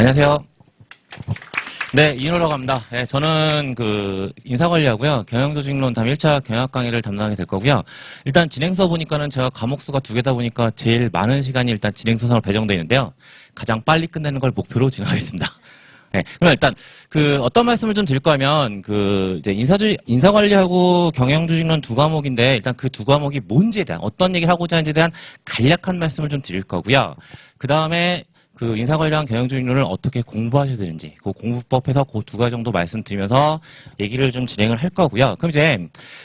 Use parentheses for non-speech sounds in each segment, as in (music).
안녕하세요. 네, 이인호라고 합니다. 네, 저는 그 인사관리하고요. 경영조직론 담 1차 경영학 강의를 담당하게 될 거고요. 일단 진행서 보니까는 제가 과목 수가 두 개다 보니까 제일 많은 시간이 일단 진행서상으로 배정되어 있는데요. 가장 빨리 끝내는 걸 목표로 (laughs) 진행하겠습니다. 네, 그럼 일단 그 어떤 말씀을 좀 드릴까 하면 그 이제 인사주 인사관리하고 경영조직론 두 과목인데 일단 그 두 과목이 뭔지에 대한 어떤 얘기를 하고자 하는지에 대한 간략한 말씀을 좀 드릴 거고요. 그 다음에 그 인사관리랑 경영조직론을 어떻게 공부하셔야 되는지 그 공부법에서 그 두 가지 정도 말씀드리면서 얘기를 좀 진행을 할 거고요. 그럼 이제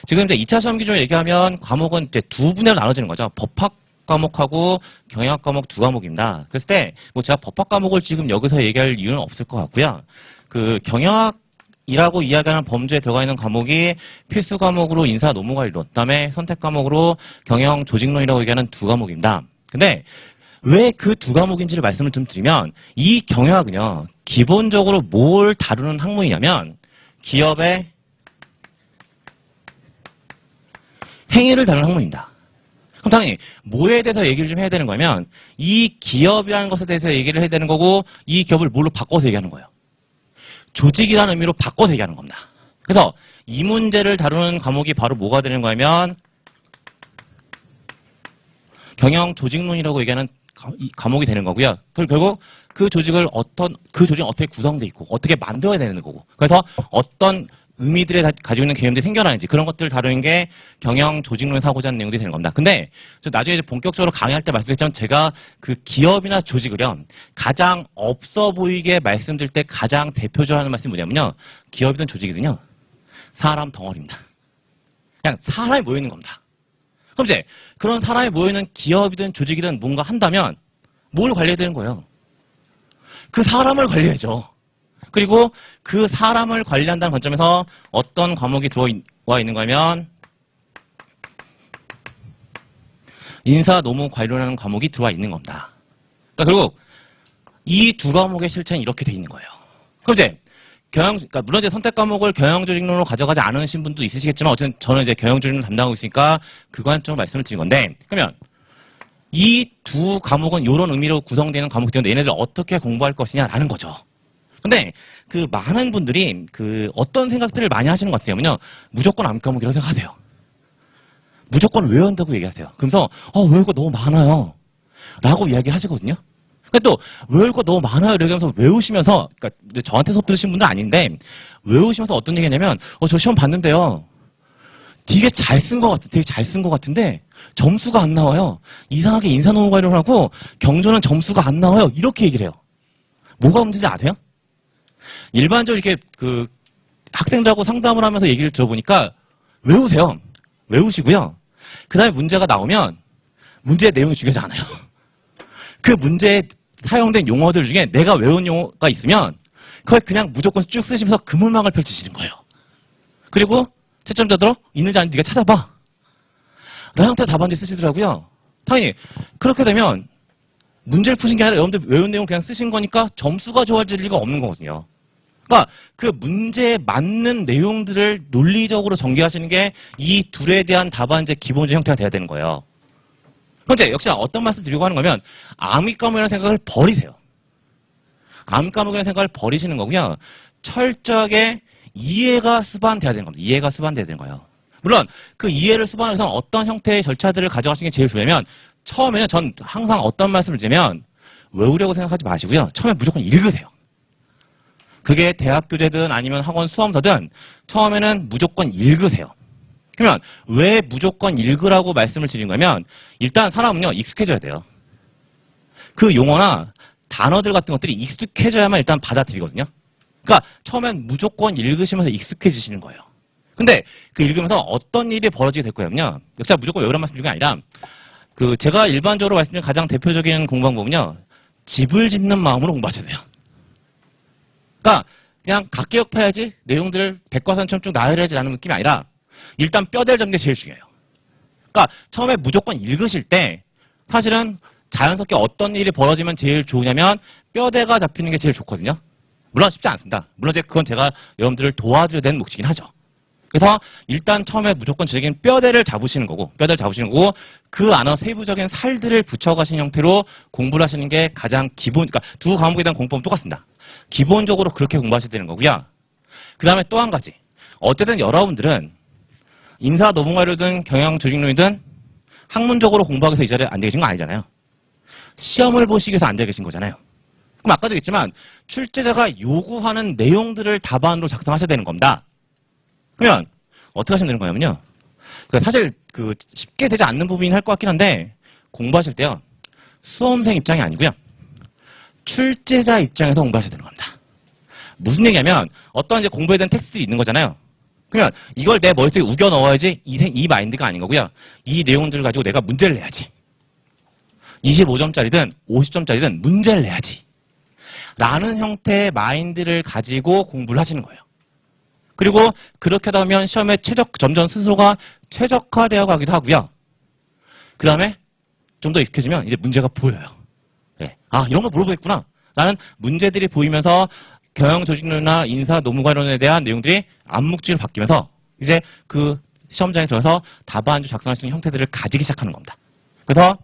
지금 이제 2차 시험 기준으로 얘기하면 과목은 이제 두 분야로 나눠지는 거죠. 법학 과목하고 경영학 과목 두 과목입니다. 그랬을 때 뭐 제가 법학 과목을 지금 여기서 얘기할 이유는 없을 것 같고요. 그 경영학 이라고 이야기하는 범주에 들어가 있는 과목이 필수 과목으로 인사 노무관리론, 그다음에 선택 과목으로 경영 조직론이라고 얘기하는 두 과목입니다. 근데 왜 그 두 과목인지를 말씀을 좀 드리면 이 경영학은요 기본적으로 뭘 다루는 학문이냐면 기업의 행위를 다루는 학문입니다. 그럼 당연히 뭐에 대해서 얘기를 좀 해야 되는 거면 이 기업이라는 것에 대해서 얘기를 해야 되는 거고 이 기업을 뭘로 바꿔서 얘기하는 거예요. 조직이라는 의미로 바꿔서 얘기하는 겁니다. 그래서 이 문제를 다루는 과목이 바로 뭐가 되는 거냐면 경영 조직론이라고 얘기하는 과- 이 과목이 되는 거고요. 그리고 결국 그 조직을 어떤 그 조직은 어떻게 구성돼 있고 어떻게 만들어야 되는 거고 그래서 어떤 의미들에 다- 가지고 있는 개념들이 생겨나는지 그런 것들을 다루는 게 경영 조직론에서 하고자 하는 내용들이 되는 겁니다. 근데 저 나중에 이제 본격적으로 강의할 때 말씀드렸지만 제가 그 기업이나 조직을요 가장 없어 보이게 말씀드릴 때 가장 대표적으로 하는 말씀이 뭐냐면요 기업이든 조직이든요 사람 덩어리입니다. 그냥 사람이 모여 있는 겁니다. 그럼 이제 그런 사람이 모여있는 기업이든 조직이든 뭔가 한다면 뭘 관리해야 되는 거예요? 그 사람을 관리해야죠. 그리고 그 사람을 관리한다는 관점에서 어떤 과목이 들어와 있는 거냐면 인사 노무 관리라는 과목이 들어와 있는 겁니다. 그러니까 결국 이 두 과목의 실체는 이렇게 돼 있는 거예요. 그럼 이제 경영, 그러니까 물론 이제 선택 과목을 경영조직론으로 가져가지 않으신 분도 있으시겠지만 어쨌든 저는 이제 경영조직론 담당하고 있으니까 그 관점으로 말씀을 드린 건데 그러면 이 두 과목은 이런 의미로 구성되는 과목이 되는데 얘네들 어떻게 공부할 것이냐라는 거죠. 근데 그 많은 분들이 그 어떤 생각들을 많이 하시는 것 같아요면요 무조건 암 과목이라고 생각하세요. 무조건 외워야 한다고 얘기하세요. 그러면서 어 외울 거 너무 많아요. 라고 이야기를 하시거든요. 또 외울 거 너무 많아요. 이렇게 하면서 외우시면서 그러니까 저한테 수업 들으신 분들 아닌데 외우시면서 어떤 얘기냐면 어 저 시험 봤는데요. 되게 잘 쓴 것 같아. 되게 잘 쓴 것 같은데 점수가 안 나와요. 이상하게 인사노무 관련을 하고 경조는 점수가 안 나와요. 이렇게 얘기를 해요. 뭐가 문제인지 아세요? 일반적으로 이렇게 그 학생들하고 상담을 하면서 얘기를 들어보니까 외우세요. 외우시고요. 그 다음에 문제가 나오면 문제의 내용이 중요하지 않아요. (laughs) 그 문제에 사용된 용어들 중에 내가 외운 용어가 있으면 그걸 그냥 무조건 쭉 쓰시면서 그물망을 펼치시는 거예요. 그리고 채점자들어 있는지 아닌지 네가 찾아봐. 라는 형태의 답안지 쓰시더라고요. 당연히 그렇게 되면 문제를 푸신 게 아니라 여러분들 외운 내용 그냥 쓰신 거니까 점수가 좋아질 리가 없는 거거든요. 그러니까 그 문제에 맞는 내용들을 논리적으로 전개하시는 게 이 둘에 대한 답안지의 기본적 형태가 돼야 되는 거예요. 현재 역시 어떤 말씀 드리고 하는 거면 암기 과목이라는 생각을 버리세요. 암기 과목이라는 생각을 버리시는 거고요. 철저하게 이해가 수반돼야 되는 겁니다. 이해가 수반돼야 되는 거예요. 물론 그 이해를 수반하기 위해서 어떤 형태의 절차들을 가져가시는 게 제일 중요하면 처음에는 전 항상 어떤 말씀을 드리면 외우려고 생각하지 마시고요. 처음에 무조건 읽으세요. 그게 대학 교재든 아니면 학원 수험서든 처음에는 무조건 읽으세요. 그러면 왜 무조건 읽으라고 말씀을 드린 거면 일단 사람은요 익숙해져야 돼요. 그 용어나 단어들 같은 것들이 익숙해져야만 일단 받아들이거든요. 그러니까 처음엔 무조건 읽으시면서 익숙해지시는 거예요. 근데 그 읽으면서 어떤 일이 벌어지게 될 거냐면요. 역시 무조건 외우란 말씀 드린 게 아니라 그 제가 일반적으로 말씀드린 가장 대표적인 공부 방법은요. 집을 짓는 마음으로 공부하셔야 돼요. 그러니까 그냥 각기역파야지 내용들을 백과사전처럼 쭉 나열해야지라는 느낌이 아니라 일단 뼈대를 잡는 게 제일 중요해요. 그러니까 처음에 무조건 읽으실 때 사실은 자연스럽게 어떤 일이 벌어지면 제일 좋으냐면 뼈대가 잡히는 게 제일 좋거든요. 물론 쉽지 않습니다. 물론 이제 그건 제가 여러분들을 도와드려야 되는 몫이긴 하죠. 그래서 일단 처음에 무조건 적인 뼈대를 잡으시는 거고, 뼈대를 잡으시는 거고, 그 안에 세부적인 살들을 붙여가신 형태로 공부를 하시는 게 가장 기본, 그러니까 두 과목에 대한 공법은 똑같습니다. 기본적으로 그렇게 공부하셔야 되는 거고요. 그 다음에 또 한 가지. 어쨌든 여러분들은 인사 노무과료든 경영 조직론이든 학문적으로 공부하기 위해서 이 자리에 앉아 계신 거 아니잖아요. 시험을 보시기 위해서 앉아 계신 거잖아요. 그럼 아까도 얘기했지만 출제자가 요구하는 내용들을 답안으로 작성하셔야 되는 겁니다. 그러면 어떻게 하시면 되는 거냐면요. 그 사실 그 쉽게 되지 않는 부분이 할 것 같긴 한데 공부하실 때요. 수험생 입장이 아니고요. 출제자 입장에서 공부하셔야 되는 겁니다. 무슨 얘기냐면 어떤 이제 공부에 대한 텍스트들이 있는 거잖아요. 그러면 이걸 내 머릿속에 우겨 넣어야지 이, 생- 이 마인드가 아닌 거고요. 이 내용들을 가지고 내가 문제를 내야지. 25점짜리든 50점짜리든 문제를 내야지. 라는 형태의 마인드를 가지고 공부를 하시는 거예요. 그리고 그렇게 보면 시험에 최적, 점점 스스로가 최적화되어 가기도 하고요. 그 다음에 좀 더 익숙해지면 이제 문제가 보여요. 예. 아, 이런 거 물어보겠구나. 라는 문제들이 보이면서 경영조직론이나 인사 노무관론에 대한 내용들이 암묵지로 바뀌면서 이제 그 시험장에 들어서 답안지 작성할 수 있는 형태들을 가지기 시작하는 겁니다. 그래서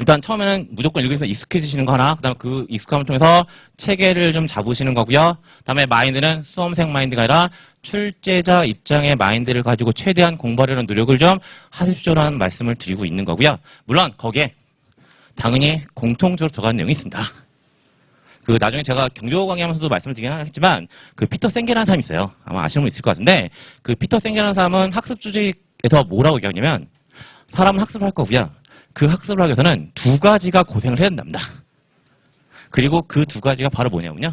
일단 처음에는 무조건 여기서 익숙해지시는 거 하나, 그 다음 그 익숙함을 통해서 체계를 좀 잡으시는 거고요. 그 다음에 마인드는 수험생 마인드가 아니라 출제자 입장의 마인드를 가지고 최대한 공부하려는 노력을 좀 하십시오라는 말씀을 드리고 있는 거고요. 물론 거기에 당연히 공통적으로 들어가는 내용이 있습니다. 그 나중에 제가 경조 강의하면서도 말씀을 드리긴 하겠지만 그 피터 생게라는 사람이 있어요. 아마 아시는 분 있을 것 같은데 그 피터 생게라는 사람은 학습 주제에서 뭐라고 얘기하냐면 사람은 학습을 할 거고요. 그 학습을 하기 위해서는 두 가지가 고생을 해야 된답니다. 그리고 그 두 가지가 바로 뭐냐면요.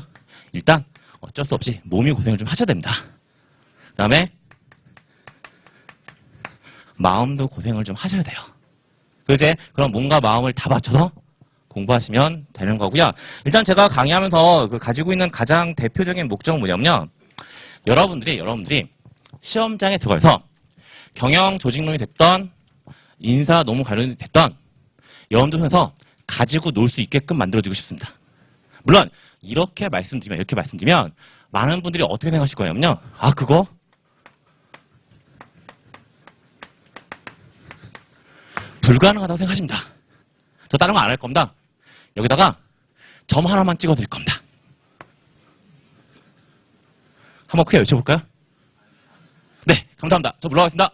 일단 어쩔 수 없이 몸이 고생을 좀 하셔야 됩니다. 그 다음에 마음도 고생을 좀 하셔야 돼요. 그 이제 그런 몸과 마음을 다 바쳐서 공부하시면 되는 거고요. 일단 제가 강의하면서 그 가지고 있는 가장 대표적인 목적은 뭐냐면요. 여러분들이 여러분들이 시험장에 들어가서 경영 조직론이 됐던 인사 노무 관련이 됐던 손에서 가지고 놀 수 있게끔 만들어주고 싶습니다. 물론 이렇게 말씀드리면 이렇게 말씀드리면 많은 분들이 어떻게 생각하실 거냐면요. 아 그거 불가능하다고 생각하십니다. 저 다른 거 안 할 겁니다. 여기다가 점 하나만 찍어 드릴 겁니다. 한번 크게 외쳐볼까요? 네, 감사합니다. 저 물러가겠습니다.